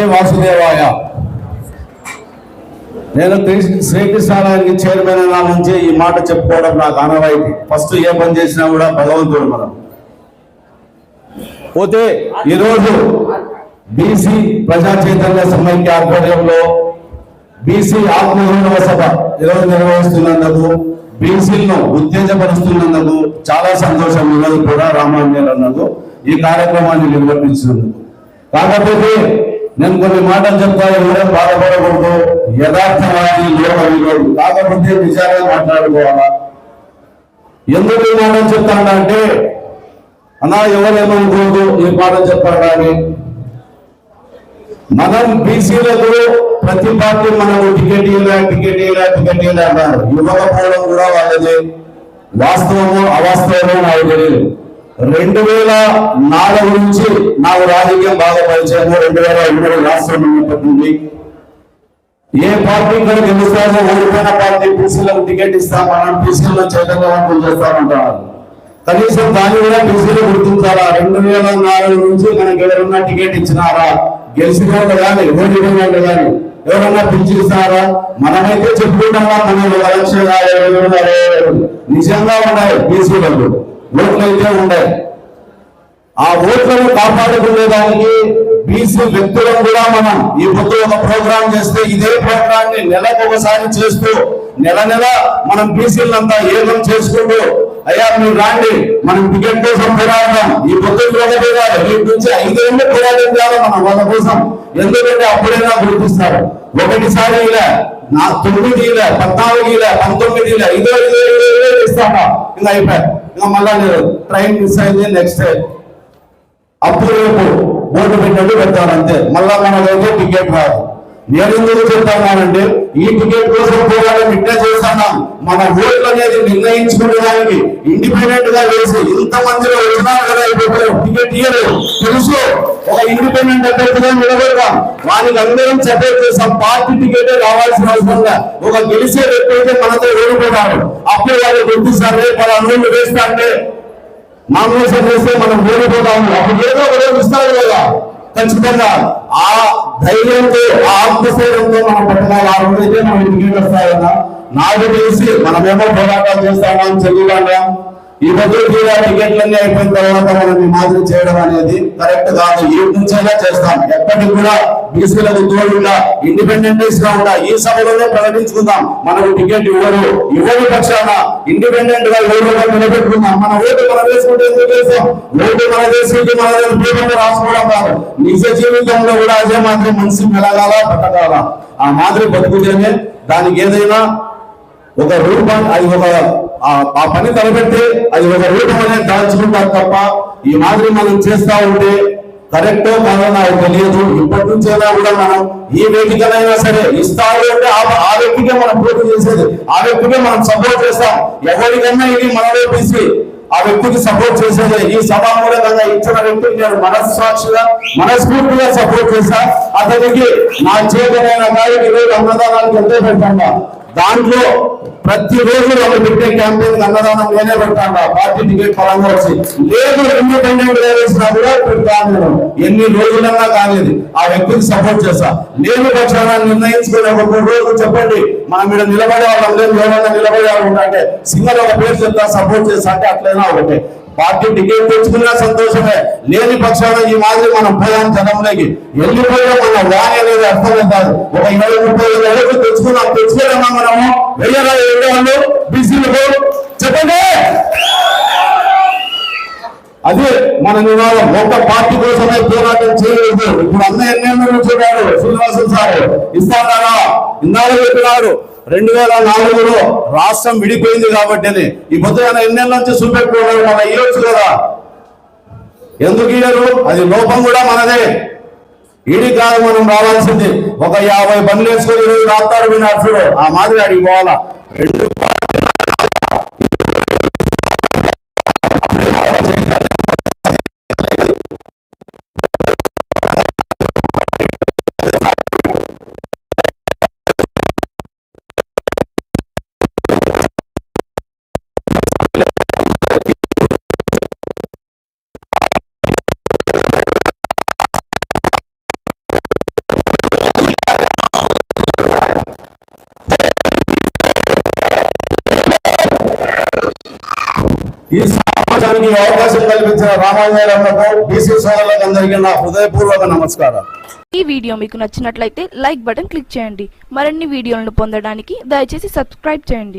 హరయే వాసుదేవాయ. నేను శ్రీకృష్ణాలయానికి చైర్మన్ అయిన నుంచి ఈ మాట చెప్పుకోవడం నాకు ఆనవాయితీ. ఫస్ట్ ఏ పని చేసినా కూడా భగవంతుడు మనం. పోతే ఈరోజు బీసీ ప్రజా చైతన్య సమైక్య ఆధ్వర్యంలో బీసీ ఆత్మగౌరవ సభ ఈరోజు నిర్వహిస్తున్నందుకు బీసీలను ఉత్తేజపరుస్తున్నందుకు చాలా సంతోషం ఈరోజు కూడా రామాంజన్ అన్నందుకు ఈ కార్యక్రమాన్ని నిర్వర్తించినందుకు కాకపోతే నేను కొన్ని మాటలు చెప్తా ఎవరే బాధపడకూడదు. యథార్థవాది లోక కాకపోతే నిజాలే మాట్లాడుకోవాలా? ఎందుకు ఈ మాటలు చెప్తానంటే అన్నా ఎవరేమనుకోదు ఈ పాఠం చెప్తాడా కానీ. మనం బీసీలకు ప్రతి పార్టీ మనకు టికెట్ ఇలా టికెట్ ఇలా టికెట్ ఇలా అన్నారు. ఇవ్వకపోవడం కూడా వాళ్ళది. వాస్తవము అవాస్తవమో నాకు తెలియదు. రెండు వేల నాలుగు నుంచి నాకు రాజకీయం బాగా పరిచయము రెండు వేల ఎనిమిది రాష్ట్రం ఉన్నప్పటి ఏ పార్టీ కూడా గెలుస్తామో ఓడిపోయిన పార్టీ బీసీలకు టికెట్ ఇస్తామని మనం బీసీలో చైతన్యవంతం చేస్తామంటారు. కనీసం దాన్ని కూడా బీసీలో గుర్తించాలా? రెండు వేల నాలుగు నుంచి మనకి ఎవరన్నా టికెట్ ఇచ్చినారా? గెలిచిన వాళ్ళు కానీ ఓడిపోయిన వాళ్ళు కానీ ఎవరన్నా పిలిచిస్తారా? మనమైతే చెప్పుకుంటామా? మనం ఒక లక్ష నిజంగా ఉన్నాయి బీసీలకు ఓట్లు అయితే ఉన్నాయి ఆ ఓట్లను కాపాడుకునేదానికి బీసీ వ్యక్తులను కూడా మనం ఈ పొద్దు ఒక ప్రోగ్రాం చేస్తే ఇదే ప్రోగ్రాన్ని నెలకు ఒకసారి చేస్తూ నెల నెల మనం బీసీలంతా ఏకం చేసుకుంటూ అయ్యా మీరు రాండి మనం టికెట్ కోసం పోరాడదాం. ఈ పొద్దు ఒకటి కాదు రేపు నుంచి ఐదేళ్ళు పోరాటం చేయాలి మనం వాళ్ళ కోసం. ఎందుకంటే అప్పుడైనా గుర్తిస్తారు. ఒకటిసారి ఇలా నా తొమ్మిది ఇలా పద్నాలుగు ఇలా పంతొమ్మిది ఇలా ఇదో ఇదో ఇదో ఇదో ఇస్తామా? ఇంకా అయిపోయి ఇంకా మళ్ళా లేదు ట్రైన్ మిస్ అయింది నెక్స్ట్ అప్పుడు రేపు బోర్డు పెట్టినట్టు పెడతాను అంతే. మళ్ళా మనకైతే టికెట్ రాదు. నేను ఎందుకు చెప్తున్నానంటే ఈ టికెట్ కోసం పోరాటం ఇట్లా చేస్తున్నాం. మన ఓట్లు అనేది నిర్ణయించుకునేదానికి ఇండిపెండెంట్గా వేసి ఇంత మందిలో వచ్చినారు కదా ఇప్పుడు టికెట్ ఇయ్యలేదు. తెలుసు ఒక ఇండిపెండెంట్ అభ్యర్థిగా నిలబెడతాం. వారికి అందరం సపోర్ట్ చేస్తాం పార్టీ టికెటే రావాల్సిన అవసరంగా ఒక గెలిచే వ్యక్తి అయితే మనతో ఓడిపోతాడు. అప్పుడు వాళ్ళు గుర్తిస్తారు రేపు వాళ్ళ అనుభవం వేస్తా అంటే నామినేషన్ చేస్తే మనం ఓడిపోతాము. అప్పుడు ఏదో ఒక రోజు ఇస్తారు కదా. ఖచ్చితంగా ఆ ధైర్యంతో ఆ ఆత్మశైర్యంతో మనం పట్టణాలు ఆ రోజైతే మనం ఇంటికి వస్తాయన్నా నాకు తెలిసి మనమేమో పోరాటాలు చేస్తామని చెల్లివాళ్ళం ఈ మధ్య కూడా టికెట్లన్నీ అయిపోయిన తర్వాత మనం మాదిరి చేయడం అనేది కరెక్ట్ కాదు. ఈ నుంచైనా చేస్తాం. ఎప్పటికి కూడా బీసీలకు తోడుగా ఇండిపెండెంట్గా ఉండా ఈ సభలోనే ప్రకటించుకుందాం. మనకు టికెట్ ఇవ్వరు. ఇవ్వని పక్షాన ఇండిపెండెంట్గా ఎవరు నిలబెట్టుకుందాం. మన ఓటు మనం వేసుకుంటే ఎందుకు వేసాం ఓటు మన వేసుకుంటే మన పేపర్లో రాసుకోవడం కాదు. నిజ జీవితంలో కూడా అదే మాత్రం మనిషి మెలగాల పట్టగాల ఆ మాదిరి బతుకుతేనే దానికి ఏదైనా ఒక రూపం అది ఒక ఆ- పని తలపెడితే అది ఒక రూపం అనేది దాల్చుకుంటారు తప్ప ఈ మాదిరి మనం చేస్తా ఉంటే కరెక్టో కాదో నాకు తెలియదు. ఇప్పటి నుంచైనా కూడా మనం ఈ వేదికనైనా సరే ఇస్తాడు అంటే ఆ- వ్యక్తికే మనం పోటీ చేసేది. ఆ వ్యక్తికే మనం సపోర్ట్ చేస్తాం. ఎవరికన్నా ఇది మనలో పిలిచి ఆ వ్యక్తికి సపోర్ట్ చేసేది. ఈ సభామూలకంగా ఇచ్చిన వ్యక్తికి నేను మనస్సాక్షిగా మనస్ఫూర్తిగా సపోర్ట్ చేశా అతనికి నా చేతనైన కాడికి ఈరోజు అన్నదానానికి ఎంతో పెట్టండా దాంట్లో ప్రతి రోజు వాళ్ళు పెట్టే క్యాంపెయిన్ అన్నదానం నేనే పెడతాను. పార్టీ టికెట్ పరంగా వచ్చి. లేదు ఇండిపెండెంట్గా వేసినా కూడా పెడతాను నేను ఎన్ని రోజులన్నా కాలేదు. ఆ వ్యక్తికి సపోర్ట్ చేస్తా. నేను పక్షాన నిర్ణయించుకునే ఒక మూడు రోజులు చెప్పండి. మనం ఇక్కడ నిలబడే వాళ్ళం లేదు ఎవరైనా నిలబడే వాళ్ళు ఉంటే సింగల్ ఒక పేరు చెప్తా సపోర్ట్ చేస్తా అంటే అట్లైనా ఒకటే. పార్టీ టికెట్ తెచ్చుకున్నా సంతోషమే. లేని పక్షాన ఈ మాదిరి మనం పోయాం జనంలోకి. వెళ్ళిపోయా మన వాణి అనేది అర్థమే కాదు. ఒక ఇరవై ముప్పై వేల తెచ్చుకున్నాం తెచ్చుకోలేమా మనము? వెయ్యరా ఏళ్ళు వాళ్ళు? బీసీలకు చెప్పండి. అదే మన నినాదం ఒక్క పార్టీ కోసమే పోరాటం చేయలేదు. ఇప్పుడు అన్న ఎన్నెన్నో చూడాడు శ్రీనివాసం సార్. ఇస్తారా ఇందాక చెప్పినారు. రెండు వేల నాలుగులో రాష్ట్రం విడిపోయింది కాబట్టి అని. ఈ పొద్దు ఎన్నెల నుంచి చూపెట్టుకోవడం మన ఇవ్వచ్చు కదా ఎందుకు ఇయ్యరు అది లోపం కూడా మనదే. ఈడి కాదు మనం రావాల్సింది. ఒక యాభై బండ్లు వేసుకొని ఈరోజు రాస్తాడు మీ నర్సుడు ఆ మాదిరి అడిగి పోవాలా? రెండు ఈ సమావేశానికి అవకాశం కల్పించిన రామాంజనకు బీసీ సోదరులకు నా హృదయపూర్వక నమస్కారం ఈ వీడియో మీకు నచ్చినట్లయితే లైక్ బటన్ క్లిక్ చేయండి. మరిన్ని వీడియోలను పొందడానికి దయచేసి సబ్స్క్రైబ్ చేయండి.